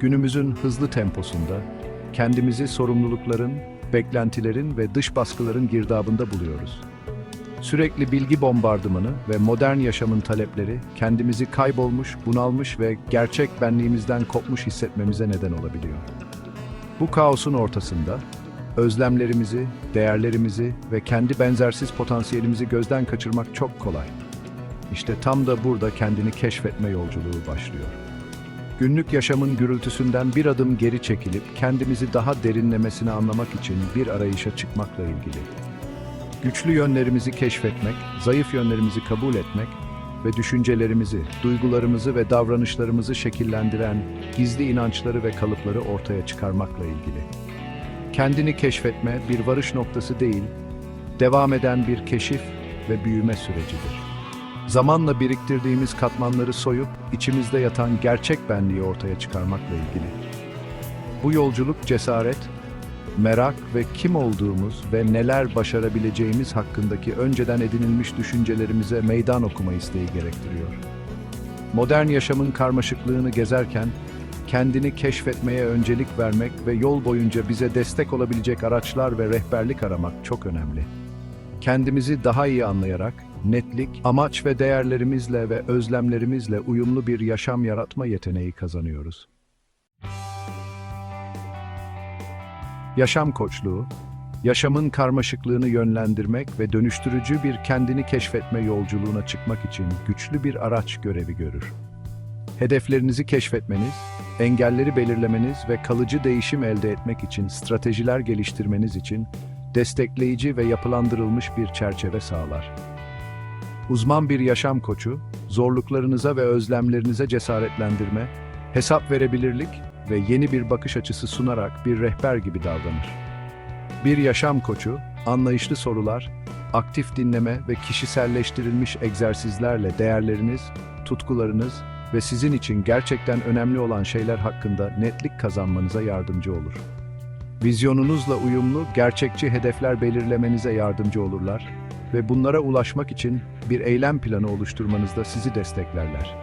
günümüzün hızlı temposunda kendimizi sorumlulukların, beklentilerin ve dış baskıların girdabında buluyoruz. Sürekli bilgi bombardımanı ve modern yaşamın talepleri kendimizi kaybolmuş, bunalmış ve gerçek benliğimizden kopmuş hissetmemize neden olabiliyor. Bu kaosun ortasında özlemlerimizi, değerlerimizi ve kendi benzersiz potansiyelimizi gözden kaçırmak çok kolay. İşte tam da burada kendini keşfetme yolculuğu başlıyor. Günlük yaşamın gürültüsünden bir adım geri çekilip kendimizi daha derinlemesine anlamak için bir arayışa çıkmakla ilgili. Güçlü yönlerimizi keşfetmek, zayıf yönlerimizi kabul etmek ve düşüncelerimizi, duygularımızı ve davranışlarımızı şekillendiren gizli inançları ve kalıpları ortaya çıkarmakla ilgili. Kendini keşfetme bir varış noktası değil, devam eden bir keşif ve büyüme sürecidir. Zamanla biriktirdiğimiz katmanları soyup içimizde yatan gerçek benliği ortaya çıkarmakla ilgili. Bu yolculuk cesaret, merak ve kim olduğumuz ve neler başarabileceğimiz hakkındaki önceden edinilmiş düşüncelerimize meydan okuma isteği gerektiriyor. Modern yaşamın karmaşıklığını gezerken kendini keşfetmeye öncelik vermek ve yol boyunca bize destek olabilecek araçlar ve rehberlik aramak çok önemli. Kendimizi daha iyi anlayarak netlik, amaç ve değerlerimizle ve özlemlerimizle uyumlu bir yaşam yaratma yeteneği kazanıyoruz. Yaşam koçluğu, yaşamın karmaşıklığını yönlendirmek ve dönüştürücü bir kendini keşfetme yolculuğuna çıkmak için güçlü bir araç görevi görür. Hedeflerinizi keşfetmeniz, engelleri belirlemeniz ve kalıcı değişim elde etmek için stratejiler geliştirmeniz için destekleyici ve yapılandırılmış bir çerçeve sağlar. Uzman bir yaşam koçu, zorluklarınıza ve özlemlerinize cesaretlendirme, hesap verebilirlik ve yeni bir bakış açısı sunarak bir rehber gibi davranır. Bir yaşam koçu, anlayışlı sorular, aktif dinleme ve kişiselleştirilmiş egzersizlerle değerleriniz, tutkularınız ve sizin için gerçekten önemli olan şeyler hakkında netlik kazanmanıza yardımcı olur. Vizyonunuzla uyumlu, gerçekçi hedefler belirlemenize yardımcı olurlar ve bunlara ulaşmak için bir eylem planı oluşturmanızda sizi desteklerler.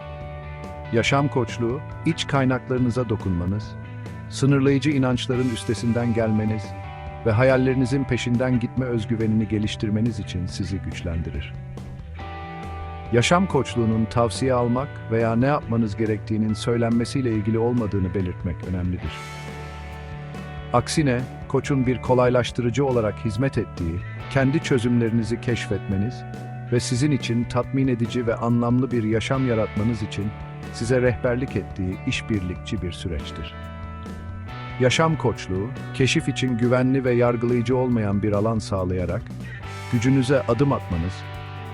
Yaşam koçluğu, iç kaynaklarınıza dokunmanız, sınırlayıcı inançların üstesinden gelmeniz ve hayallerinizin peşinden gitme özgüvenini geliştirmeniz için sizi güçlendirir. Yaşam koçluğunun tavsiye almak veya ne yapmanız gerektiğinin söylenmesiyle ilgili olmadığını belirtmek önemlidir. Aksine, koçun bir kolaylaştırıcı olarak hizmet ettiği, kendi çözümlerinizi keşfetmeniz ve sizin için tatmin edici ve anlamlı bir yaşam yaratmanız için size rehberlik ettiği işbirlikçi bir süreçtir. Yaşam koçluğu, keşif için güvenli ve yargılayıcı olmayan bir alan sağlayarak, gücünüze adım atmanız,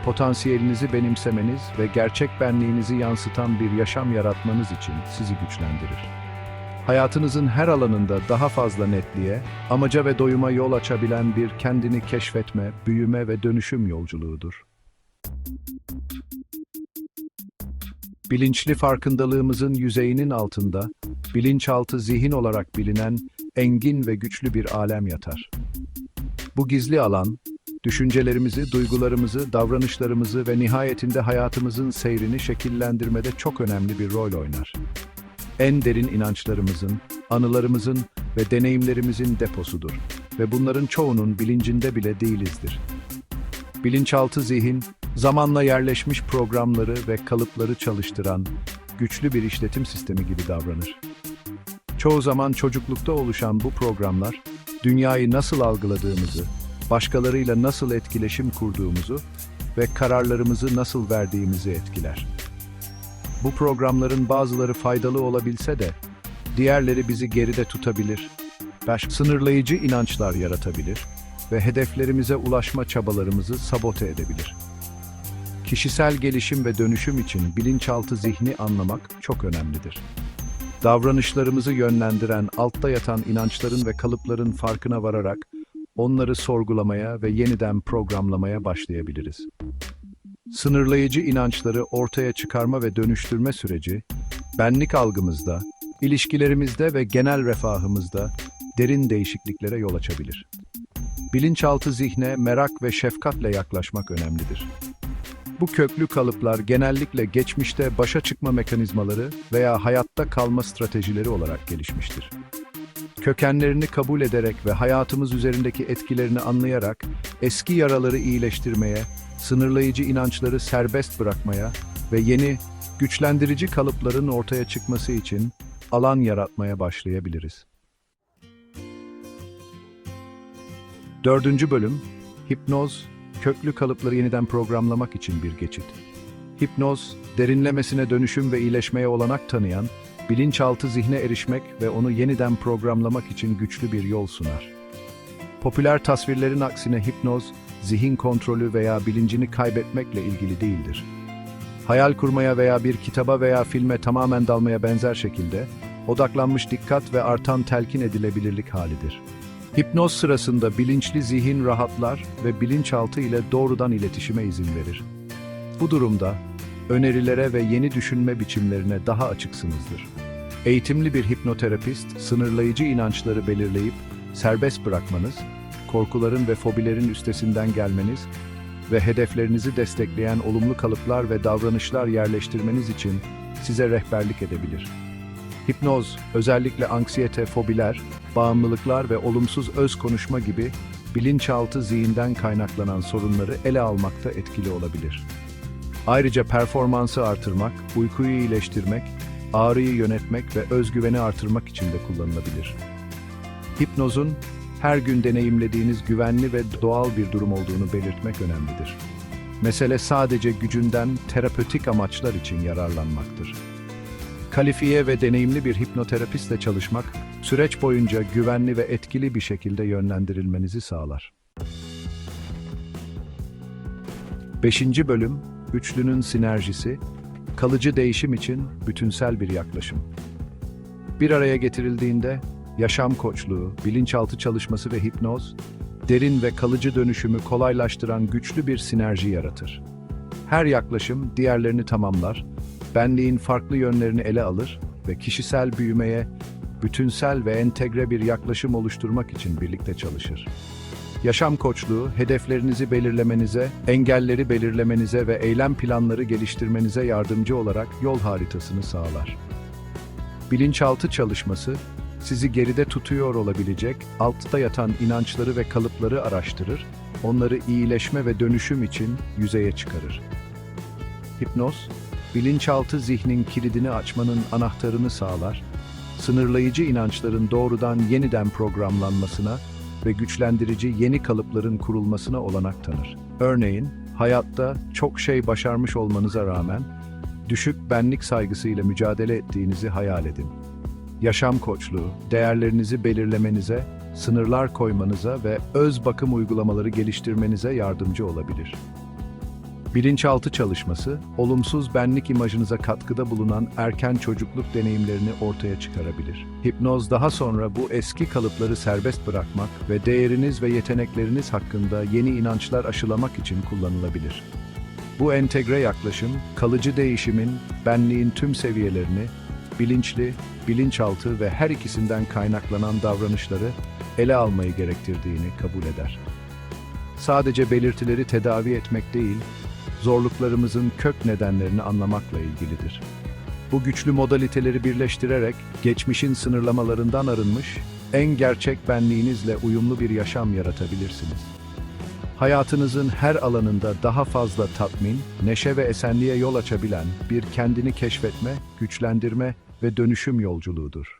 potansiyelinizi benimsemeniz ve gerçek benliğinizi yansıtan bir yaşam yaratmanız için sizi güçlendirir. Hayatınızın her alanında daha fazla netliğe, amaca ve doyuma yol açabilen bir kendini keşfetme, büyüme ve dönüşüm yolculuğudur. Bilinçli farkındalığımızın yüzeyinin altında, bilinçaltı zihin olarak bilinen engin ve güçlü bir alem yatar. Bu gizli alan, düşüncelerimizi, duygularımızı, davranışlarımızı ve nihayetinde hayatımızın seyrini şekillendirmede çok önemli bir rol oynar. En derin inançlarımızın, anılarımızın ve deneyimlerimizin deposudur ve bunların çoğunun bilincinde bile değilizdir. Bilinçaltı zihin, zamanla yerleşmiş programları ve kalıpları çalıştıran güçlü bir işletim sistemi gibi davranır. Çoğu zaman çocuklukta oluşan bu programlar, dünyayı nasıl algıladığımızı, başkalarıyla nasıl etkileşim kurduğumuzu ve kararlarımızı nasıl verdiğimizi etkiler. Bu programların bazıları faydalı olabilse de, diğerleri bizi geride tutabilir, baş sınırlayıcı inançlar yaratabilir ve hedeflerimize ulaşma çabalarımızı sabote edebilir. Kişisel gelişim ve dönüşüm için bilinçaltı zihni anlamak çok önemlidir. Davranışlarımızı yönlendiren altta yatan inançların ve kalıpların farkına vararak onları sorgulamaya ve yeniden programlamaya başlayabiliriz. Sınırlayıcı inançları ortaya çıkarma ve dönüştürme süreci, benlik algımızda, ilişkilerimizde ve genel refahımızda derin değişikliklere yol açabilir. Bilinçaltı zihne merak ve şefkatle yaklaşmak önemlidir. Bu köklü kalıplar genellikle geçmişte başa çıkma mekanizmaları veya hayatta kalma stratejileri olarak gelişmiştir. Kökenlerini kabul ederek ve hayatımız üzerindeki etkilerini anlayarak eski yaraları iyileştirmeye, sınırlayıcı inançları serbest bırakmaya ve yeni, güçlendirici kalıpların ortaya çıkması için alan yaratmaya başlayabiliriz. Dördüncü bölüm, hipnoz, köklü kalıpları yeniden programlamak için bir geçit. Hipnoz, derinlemesine dönüşüm ve iyileşmeye olanak tanıyan, bilinçaltı zihne erişmek ve onu yeniden programlamak için güçlü bir yol sunar. Popüler tasvirlerin aksine hipnoz, zihin kontrolü veya bilincini kaybetmekle ilgili değildir. Hayal kurmaya veya bir kitaba veya filme tamamen dalmaya benzer şekilde, odaklanmış dikkat ve artan telkin edilebilirlik halidir. Hipnoz sırasında bilinçli zihin rahatlar ve bilinçaltı ile doğrudan iletişime izin verir. Bu durumda önerilere ve yeni düşünme biçimlerine daha açıksınızdır. Eğitimli bir hipnoterapist, sınırlayıcı inançları belirleyip serbest bırakmanız, korkuların ve fobilerin üstesinden gelmeniz ve hedeflerinizi destekleyen olumlu kalıplar ve davranışlar yerleştirmeniz için size rehberlik edebilir. Hipnoz, özellikle anksiyete, fobiler, bağımlılıklar ve olumsuz öz konuşma gibi bilinçaltı zihinden kaynaklanan sorunları ele almakta etkili olabilir. Ayrıca performansı artırmak, uykuyu iyileştirmek, ağrıyı yönetmek ve özgüveni artırmak için de kullanılabilir. Hipnozun her gün deneyimlediğiniz güvenli ve doğal bir durum olduğunu belirtmek önemlidir. Mesele sadece gücünden terapötik amaçlar için yararlanmaktır. Kalifiye ve deneyimli bir hipnoterapistle çalışmak, süreç boyunca güvenli ve etkili bir şekilde yönlendirilmenizi sağlar. 5. Bölüm, Üçlünün Sinerjisi, kalıcı değişim için bütünsel bir yaklaşım. Bir araya getirildiğinde, yaşam koçluğu, bilinçaltı çalışması ve hipnoz, derin ve kalıcı dönüşümü kolaylaştıran güçlü bir sinerji yaratır. Her yaklaşım diğerlerini tamamlar, benliğin farklı yönlerini ele alır ve kişisel büyümeye, bütünsel ve entegre bir yaklaşım oluşturmak için birlikte çalışır. Yaşam koçluğu, hedeflerinizi belirlemenize, engelleri belirlemenize ve eylem planları geliştirmenize yardımcı olarak yol haritasını sağlar. Bilinçaltı çalışması, sizi geride tutuyor olabilecek, altta yatan inançları ve kalıpları araştırır, onları iyileşme ve dönüşüm için yüzeye çıkarır. Hipnoz, bilinçaltı zihnin kilidini açmanın anahtarını sağlar, sınırlayıcı inançların doğrudan yeniden programlanmasına ve güçlendirici yeni kalıpların kurulmasına olanak tanır. Örneğin, hayatta çok şey başarmış olmanıza rağmen, düşük benlik saygısıyla mücadele ettiğinizi hayal edin. Yaşam koçluğu, değerlerinizi belirlemenize, sınırlar koymanıza ve öz bakım uygulamaları geliştirmenize yardımcı olabilir. Bilinçaltı çalışması, olumsuz benlik imajınıza katkıda bulunan erken çocukluk deneyimlerini ortaya çıkarabilir. Hipnoz daha sonra bu eski kalıpları serbest bırakmak ve değeriniz ve yetenekleriniz hakkında yeni inançlar aşılamak için kullanılabilir. Bu entegre yaklaşım, kalıcı değişimin, benliğin tüm seviyelerini, bilinçli, bilinçaltı ve her ikisinden kaynaklanan davranışları ele almayı gerektirdiğini kabul eder. Sadece belirtileri tedavi etmek değil, zorluklarımızın kök nedenlerini anlamakla ilgilidir. Bu güçlü modaliteleri birleştirerek geçmişin sınırlamalarından arınmış, en gerçek benliğinizle uyumlu bir yaşam yaratabilirsiniz. Hayatınızın her alanında daha fazla tatmin, neşe ve esenliğe yol açabilen bir kendini keşfetme, güçlendirme ve dönüşüm yolculuğudur.